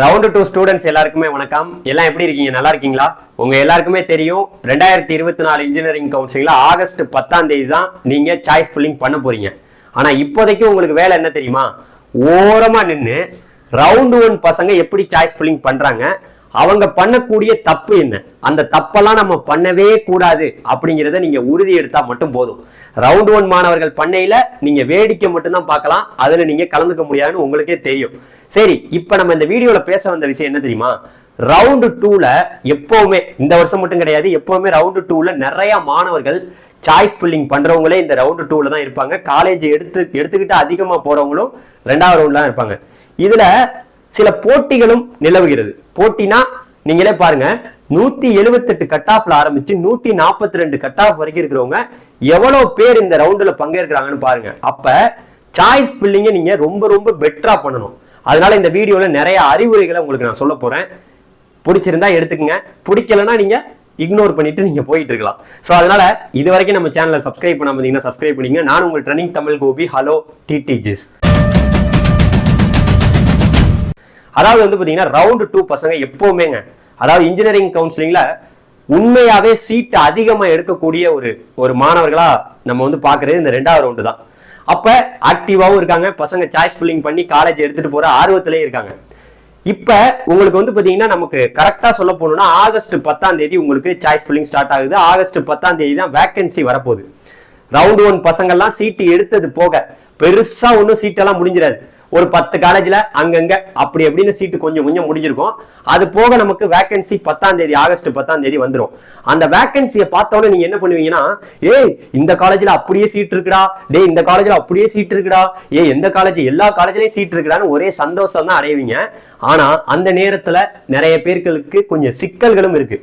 Round two students எல்லாருக்குமே வணக்கம். எல்லாம் எப்படி இருக்கீங்க? நல்லா இருக்கீங்களா? உங்க எல்லாருக்குமே தெரியும் ரெண்டாயிரத்தி இருபத்தி நாலு இன்ஜினியரிங் கவுன்சிலிங்ல ஆகஸ்ட் பத்தாம் தேதி தான் நீங்க சாய்ஸ் ஃபில்லிங் பண்ண போறீங்க. ஆனா இப்போதைக்கு உங்களுக்கு வேலை என்ன தெரியுமா? ஓரமா நின்று ரவுண்டு ஒன் பசங்க எப்படி சாய்ஸ் ஃபில்லிங் பண்றாங்க? அவங்க பண்ணக்கூடிய தப்பு என்ன? அந்த தப்பெல்லாம் நம்ம பண்ணவே கூடாது அப்படிங்கிறத நீங்க உறுதி எடுத்தா மட்டும் போதும். ரவுண்ட் ஒன் மாணவர்கள் பண்ணையில நீங்க வேடிக்கை மட்டும்தான் பார்க்கலாம். அதுல நீங்க கலந்துக்க முடியாதுன்னு உங்களுக்கே தெரியும். சரி இப்ப நம்ம இந்த வீடியோல பேச வந்த விஷயம் என்ன தெரியுமா? ரவுண்டு டூல எப்பவுமே இந்த வருஷம் மட்டும் கிடையாது எப்பவுமே ரவுண்டு டூல நிறைய மாணவர்கள் சாய்ஸ் ஃபில்லிங் பண்றவங்களே இந்த ரவுண்டு டூல தான் இருப்பாங்க. காலேஜ் எடுத்து எடுத்துக்கிட்டு அதிகமா போறவங்களும் ரெண்டாவது ரவுண்ட்ல தான் இருப்பாங்க. இதுல சில போட்டிகளும் நிலவுகிறது. போட்டினா நீங்களே பாருங்க நூத்தி எழுபத்தெட்டு கட் ஆஃப்ல ஆரம்பிச்சு நூத்தி நாற்பத்தி ரெண்டு கட் ஆஃப் வரைக்கும் இருக்கிறவங்க எவ்வளவு பேர் இந்த ரவுண்டுல பங்கேற்கிறாங்கன்னு பாருங்க. அப்ப சாய்ஸ் ஃபில்லிங்க நீங்க ரொம்ப ரொம்ப பெட்டரா பண்ணணும். அதனால இந்த வீடியோல நிறைய அறிவுரைகளை உங்களுக்கு நான் சொல்ல போறேன். பிடிச்சிருந்தா எடுத்துக்கங்க. பிடிக்கலன்னா நீங்க இக்னோர் பண்ணிட்டு நீங்க போயிட்டு இருக்கலாம். ஸோ அதனால இது வரைக்கும் நம்ம சேனலை சப்ஸ்கிரைப் பண்ணாம இருந்தீங்கன்னா சப்ஸ்கிரைப் பண்ணிங்க நான் உங்கள் ட்ரெனிங் தமிழ் கோபி ஹலோ டிடிஜிஸ் அதாவது வந்து பார்த்தீங்கன்னா ரவுண்டு டூ பசங்க எப்பவுமேங்க அதாவது இன்ஜினியரிங் கவுன்சிலிங்கில் உண்மையாகவே சீட்டு அதிகமாக எடுக்கக்கூடிய ஒரு ஒரு மாணவர்களாக நம்ம வந்து பார்க்குறது இந்த ரெண்டாவது ரவுண்டு தான். அப்போ ஆக்டிவாவும் இருக்காங்க பசங்க சாய்ஸ் ஃபில்லிங் பண்ணி காலேஜ் எடுத்துகிட்டு போகிற ஆர்வத்திலே இருக்காங்க. இப்போ உங்களுக்கு வந்து பார்த்தீங்கன்னா நமக்கு கரெக்டாக சொல்ல போகணும்னா ஆகஸ்ட் பத்தாம் தேதி உங்களுக்கு சாய்ஸ் ஃபில்லிங் ஸ்டார்ட் ஆகுது. ஆகஸ்ட் பத்தாம் தேதி தான் வேக்கன்சி வரப்போகுது. ரவுண்ட் ஒன் பசங்கள்லாம் சீட்டு எடுத்தது போக பெருசாக ஒன்றும் சீட்டெல்லாம் முடிஞ்சிடாது. ஒரு பத்து காலேஜ்ல அங்கங்க அப்படி அப்படின்னு சீட்டு கொஞ்சம் கொஞ்சம் முடிஞ்சிருக்கும். அது போக நமக்கு வேகன்சி பத்தாம் தேதி ஆகஸ்ட் பத்தாம் தேதி வந்துடும் அந்த வேகன்சியை பார்த்தோன்னே நீங்க என்ன பண்ணுவீங்கன்னா ஏய் இந்த காலேஜ்ல அப்படியே சீட் இருக்குடா. டே இந்த காலேஜ்ல அப்படியே சீட் இருக்குடா. ஏ எந்த காலேஜ் எல்லா காலேஜ்லயும் சீட் இருக்குடான்னு ஒரே சந்தோஷம் தான் அடைவீங்க. ஆனா அந்த நேரத்துல நிறைய பேர்களுக்கு கொஞ்சம் சிக்கல்களும் இருக்கு.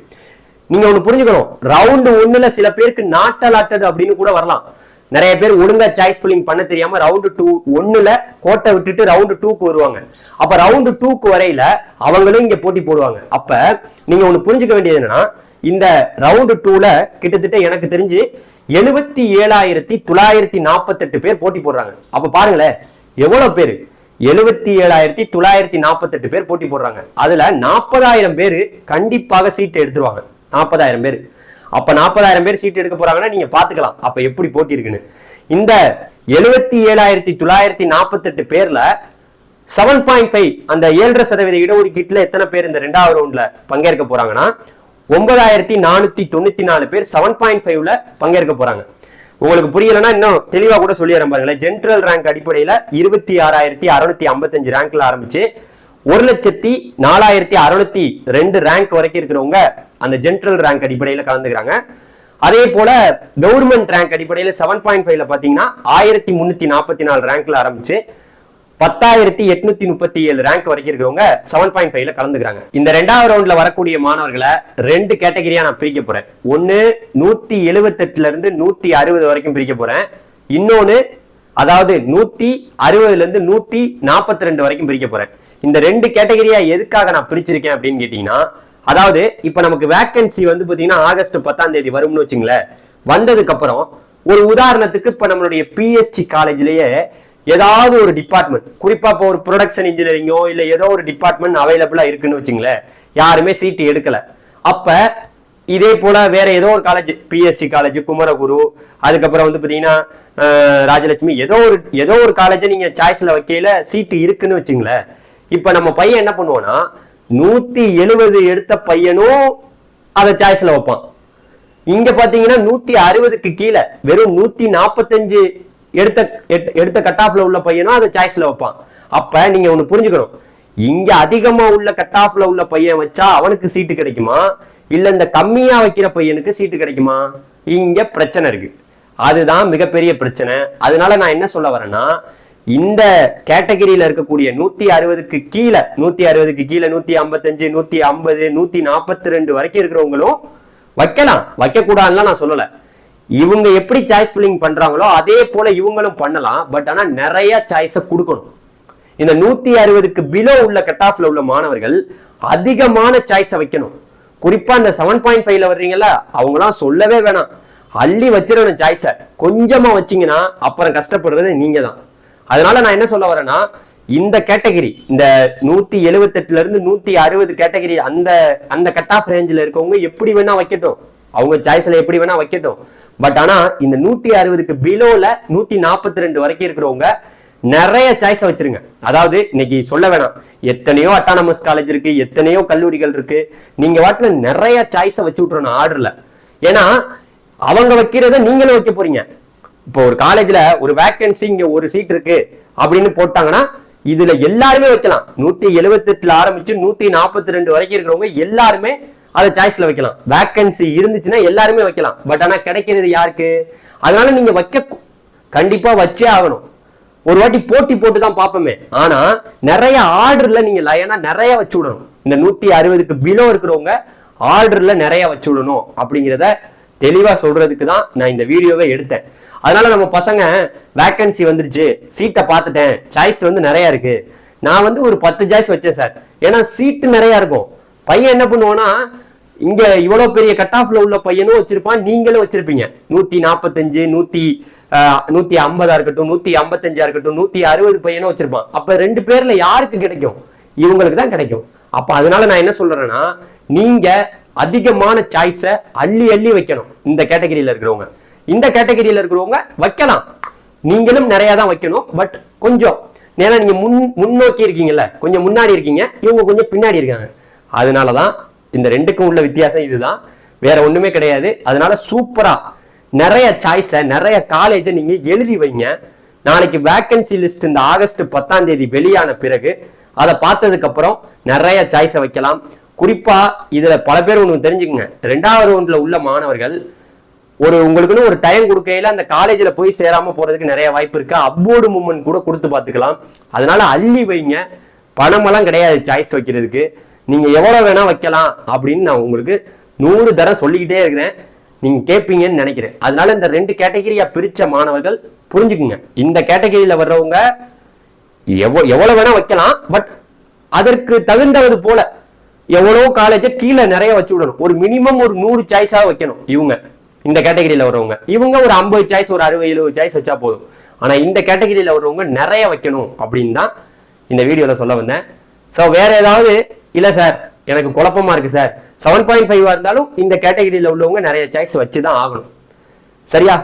நீங்க ஒண்ணு புரிஞ்சுக்கணும். ரவுண்டு ஒண்ணுல சில பேருக்கு நாட்டலாட்டது அப்படின்னு கூட வரலாம். நிறைய பேர் ஒழுங்கா சாய்ஸ் புல்லிங் பண்ண தெரியாம ரவுண்டு டூ ஒண்ணுல கோட்டை விட்டுட்டு ரவுண்டு டூக்கு வருவாங்க. அப்ப ரவுண்டு டூக்கு வரையில அவங்களும் இங்க போட்டி போடுவாங்க. அப்ப நீங்க ஒண்ணு புரிஞ்சுக்க வேண்டியது என்னன்னா இந்த ரவுண்டு டூல கிட்டத்தட்ட எனக்கு தெரிஞ்சு எழுபத்தி ஏழாயிரத்தி தொள்ளாயிரத்தி நாற்பத்தெட்டு பேர் போட்டி போடுறாங்க. அப்ப பாருங்களேன் எவ்வளவு பேர்? எழுபத்தி ஏழாயிரத்தி தொள்ளாயிரத்தி நாற்பத்தெட்டு பேர் போட்டி போடுறாங்க. அதுல நாற்பதாயிரம் பேர் கண்டிப்பாக சீட் எடுத்துருவாங்க. நாற்பதாயிரம் பேர். அப்ப நாற்பதாயிரம் பேர் சீட் எடுக்க போறாங்கன்னா நீங்க பாத்துக்கலாம். அப்ப எப்படி போட்டி இருக்குன்னு. இந்த எழுபத்தி ஏழாயிரத்தி தொள்ளாயிரத்தி நாற்பத்தெட்டு பேர்ல செவன் பாயிண்ட் ஃபைவ் அந்த ஏழரை சதவீத இடஒதுக்கீட்டுல எத்தனை பேர் இந்த ரெண்டாவது ரவுண்ட்ல பங்கேற்க போறாங்கன்னா ஒன்பதாயிரத்தி நானூத்தி தொண்ணூத்தி நாலு பேர் செவன் பாயிண்ட் ஃபைவ்ல பங்கேற்க போறாங்க. உங்களுக்கு புரியலன்னா இன்னும் தெளிவா கூட சொல்லிடுறேன் பாருங்களேன். ஜென்ரல் ரேங்க் அடிப்படையில இருபத்தி ஆறாயிரத்தி அறுநூத்தி ஐம்பத்தஞ்சு ரேங்க்ல ஆரம்பிச்சு ஒரு லட்சத்தி நாலாயிரத்தி அறுநூத்தி ரெண்டு ரேங்க் வரைக்கும் இருக்கிறவங்க அந்த ஜென்ரல் ரேங்க் அடிப்படையில கலந்துக்கிறாங்க. அதே போல கவர்மெண்ட் ரேங்க் அடிப்படையில செவன் பாயிண்ட் ஃபைவ்ல பாத்தீங்கன்னா ஆயிரத்தி முன்னூத்தி நாற்பத்தி நாலு ரேங்க்ல ஆரம்பிச்சு பத்தாயிரத்தி எட்நூத்தி முப்பத்தி ஏழு ரேங்க் வரைக்கும் இருக்கிறவங்க செவன் பாயிண்ட் ஃபைவ்ல கலந்துக்கிறாங்க. இந்த ரெண்டாவது ரவுண்ட்ல வரக்கூடிய மாணவர்களை ரெண்டு கேட்டகரியா நான் பிரிக்க போறேன். ஒன்னு நூத்தி எழுவத்தெட்டுல இருந்து நூத்தி அறுபது வரைக்கும் பிரிக்க போறேன். இன்னொன்னு அதாவது நூத்தி அறுபதுல இருந்து நூத்தி நாற்பத்தி ரெண்டு வரைக்கும் பிரிக்க போறேன். இந்த ரெண்டு கேட்டகரியா எதுக்காக நான் பிரிச்சிருக்கேன் அப்படின்னு கேட்டீங்கன்னா அதாவது இப்போ நமக்கு வேக்கன்சி வந்து பார்த்தீங்கன்னா ஆகஸ்ட் பத்தாம் தேதி வரும்னு வச்சுங்களேன். வந்ததுக்கப்புறம் ஒரு உதாரணத்துக்கு இப்போ நம்மளுடைய பிஎஸ்டி காலேஜ்லேயே ஏதாவது ஒரு டிபார்ட்மெண்ட் குறிப்பா இப்போ ஒரு ப்ரொடக்ஷன் இன்ஜினியரிங்கோ இல்ல ஏதோ ஒரு டிபார்ட்மெண்ட் அவைலபிளா இருக்குன்னு வச்சுங்களேன். யாருமே சீட்டு எடுக்கல. அப்ப இதே போல வேற ஏதோ ஒரு காலேஜ் பிஎஸ்சி காலேஜ் குமரகுரு அதுக்கப்புறம் வந்து பாத்தீங்கன்னா ராஜலட்சுமி ஏதோ ஒரு ஏதோ ஒரு காலேஜை நீங்க சாய்ஸ்ல வைக்கையில சீட்டு இருக்குன்னு வச்சுங்களேன். இப்ப நம்ம பையன் என்ன பண்ணுவோன்னா நூத்தி எழுபது எடுத்த பையனும் அதை சாய்ஸ்ல வைப்பான். இங்க பாத்தீங்கன்னா நூத்தி அறுபதுக்கு கீழே வெறும் நூத்தி நாற்பத்தஞ்சு எடுத்த எட்- எடுத்த கட் ஆஃப்ல உள்ள பையனும் அதை சாய்ஸ்ல வைப்பான். அப்ப நீங்க ஒண்ணு புரிஞ்சுக்கணும். இங்க அதிகமா உள்ள கட் ஆஃப்ல உள்ள பையன் வச்சா அவனுக்கு சீட்டு கிடைக்குமா? இல்ல இந்த கம்மியா வைக்கிற பையனுக்கு சீட்டு கிடைக்குமா? இங்க பிரச்சனை இருக்கு. அதுதான் மிகப்பெரிய பிரச்சனை. அதனால நான் என்ன சொல்ல வரேன்னா இந்த கேட்டகரியில இருக்கக்கூடிய நூத்தி அறுபதுக்கு கீழே நூத்தி அறுபதுக்கு கீழே நூத்தி ஐம்பத்தஞ்சு நூத்தி ஐம்பது நூத்தி நாற்பத்தி ரெண்டு வரைக்கும் இருக்கிறவங்களும் வைக்கலாம். வைக்க கூடாதுலாம் நான் சொல்லல. இவங்க எப்படி சாய்ஸ் ஃபில்லிங் பண்றாங்களோ அதே போல இவங்களும் பண்ணலாம். பட் ஆனா நிறைய சாய்ஸை கொடுக்கணும். இந்த நூத்தி அறுபதுக்கு பிலோ உள்ள கட் ஆஃப்ல உள்ள மாணவர்கள் அதிகமான சாய்ஸை வைக்கணும். குறிப்பா இந்த செவன் பாயிண்ட் ஃபைவ்ல வர்றீங்கல்ல அவங்களாம் சொல்லவே வேணாம். அள்ளி வச்சிடணும் சாய்ஸை கொஞ்சமா வச்சீங்கன்னா அப்புறம் கஷ்டப்படுறது நீங்க தான் அதனால நான் என்ன சொல்ல வரேன்னா இந்த கேட்டகரி இந்த நூத்தி எழுவத்தெட்டுல இருந்து நூத்தி அறுபது கேட்டகரி அந்த அந்த கட் ஆஃப் ரேஞ்சில் இருக்கவங்க எப்படி வேணா வைக்கட்டும். அவங்க சாய்ஸ்ல எப்படி வேணா வைக்கட்டும். பட் ஆனா இந்த நூத்தி அறுபதுக்கு பிலோல நூத்தி நாற்பத்தி ரெண்டு வரைக்கும் இருக்கிறவங்க நிறைய சாய்ஸை வச்சிருங்க. அதாவது இன்னைக்கு சொல்ல வேணாம். எத்தனையோ அட்டானமஸ் காலேஜ் இருக்கு எத்தனையோ கல்லூரிகள் இருக்கு. நீங்க வாட்டில நிறைய சாய்ஸை வச்சு விட்டுறணும் ஆர்டர்ல ஏன்னா அவங்க வைக்கிறத நீங்களும் வைக்க போறீங்க. இப்போ ஒரு காலேஜ்ல ஒரு வேக்கன்சி இங்க ஒரு சீட் இருக்கு அப்படின்னு போட்டாங்கன்னா இதுல எல்லாருமே வைக்கலாம். நூத்தி எழுபத்தி எட்டுல ஆரம்பிச்சு நூத்தி நாற்பத்தி ரெண்டு வரைக்கும் இருக்கிறவங்க எல்லாருமே அதை சாய்ஸ்ல வைக்கலாம். வேக்கன்சி இருந்துச்சுன்னா எல்லாருமே வைக்கலாம். பட் ஆனா கிடைக்கிறது யாருக்கு? அதனால நீங்க வைக்க கண்டிப்பா வச்சே ஆகணும். ஒரு வாட்டி போட்டி போட்டு தான் பார்ப்போமே. ஆனா நிறைய ஆர்டர்ல நீங்க லயனா நிறைய வச்சு விடணும். இந்த நூத்தி அறுபதுக்கு பிலோ இருக்கிறவங்க ஆர்டர்ல நிறைய வச்சு விடணும் அப்படிங்கிறத தெளிவாக சொல்றதுக்கு தான் நான் இந்த வீடியோவை எடுத்தேன். அதனால நம்ம பசங்க வேக்கன்சி வந்துருச்சு. சீட்டை பார்த்துட்டேன். சாய்ஸ் வந்து நிறையா இருக்கு. நான் வந்து ஒரு பத்து சாய்ஸ் வச்சேன் சார் ஏன்னா சீட்டு நிறையா இருக்கும். பையன் என்ன பண்ணுவோன்னா இங்க இவ்வளவு பெரிய கட் ஆஃப்ல உள்ள பையனும் வச்சிருப்பான் நீங்களும் வச்சிருப்பீங்க. நூத்தி நாற்பத்தஞ்சு நூத்தி நூத்தி ஐம்பதா இருக்கட்டும் நூத்தி ஐம்பத்தஞ்சா இருக்கட்டும் நூத்தி அறுபது பையனும் வச்சிருப்பான். அப்ப ரெண்டு பேர்ல யாருக்கு கிடைக்கும்? இவங்களுக்கு தான் கிடைக்கும். அப்ப அதனால நான் என்ன சொல்றேன்னா நீங்க அதிகமான சாய்ஸை அள்ளி அள்ளி வைக்கணும். இந்த கேட்டகரியில் இருக்கிறவங்க. இந்த கேட்டகரியில இருக்கிறவங்க வைக்கலாம். நீங்களும் நிறைய தான் வைக்கணும். பட் கொஞ்சம். ஏன்னா நீங்க முன் முன்னோக்கி இருக்கீங்கல்ல. கொஞ்சம் முன்னாடி இருக்கீங்க. இவங்க கொஞ்சம் பின்னாடி இருக்காங்க. அதனாலதான் இந்த ரெண்டுக்கும் உள்ள வித்தியாசம் இதுதான். வேற ஒண்ணுமே கிடையாது. அதனால சூப்பரா நிறைய சாய்ஸை நிறைய காலேஜை நீங்க எழுதி வைங்க. நாளைக்கு வேக்கன்சி லிஸ்ட் இந்த ஆகஸ்ட் பத்தாம் தேதி வெளியான பிறகு அதை பார்த்ததுக்கு அப்புறம் நிறைய சாய்ஸை வைக்கலாம். குறிப்பாக இதில் பல பேர் ஒன்று தெரிஞ்சுக்கங்க. ரெண்டாவது ஒன்றில் உள்ள மாணவர்கள் ஒரு உங்களுக்குன்னு ஒரு டைம் கொடுக்கையில அந்த காலேஜில் போய் சேராமல் போகிறதுக்கு நிறைய வாய்ப்பு இருக்குது அப்போர்டு மூமெண்ட் கூட கொடுத்து பார்த்துக்கலாம். அதனால அள்ளி வைங்க. பணமெல்லாம் கிடையாது சாய்ஸ் வைக்கிறதுக்கு. நீங்கள் எவ்வளோ வேணால் வைக்கலாம் அப்படின்னு நான் உங்களுக்கு நூறு தரம் சொல்லிக்கிட்டே இருக்கிறேன். நீங்கள் கேட்பீங்கன்னு நினைக்கிறேன். அதனால இந்த ரெண்டு கேட்டகிரியாக பிரித்த மாணவர்கள் புரிஞ்சுக்குங்க. இந்த கேட்டகரியில் வர்றவங்க எவ்வளோ எவ்வளோ வேணால் வைக்கலாம். பட் அதற்கு தகுந்தது போல எவ்வளவு காலேஜை கீழே நிறைய வச்சு விடணும். ஒரு மினிமம் ஒரு நூறு சாய்ஸா வைக்கணும். இவங்க இந்த கேட்டகரியில வரவங்க இவங்க ஒரு ஐம்பது சாய்ஸ் ஒரு அறுபது எழுபது சாய்ஸ் வச்சா போதும். ஆனா இந்த கேட்டகரியில வரவங்க நிறைய வைக்கணும் அப்படின்னு தான் இந்த வீடியோல சொல்ல வந்தேன். ஸோ வேற ஏதாவது? இல்ல சார் எனக்கு குழப்பமா இருக்கு சார் செவன் பாயிண்ட் ஃபைவ் இருந்தாலும் இந்த கேட்டகரியில உள்ளவங்க நிறைய சாய்ஸ் வச்சு தான் ஆகணும். சரியா?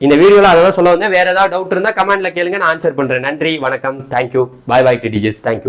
இந்த வீடியோல அதெல்லாம் சொல்ல வந்தேன். வேற ஏதாவது டவுட் இருந்தா கமெண்ட்ல கேளுங்க. நான் ஆன்சர் பண்றேன். நன்றி வணக்கம். தேங்க்யூ பாய் பாய் டி டிஜிஸ் தேங்க்யூ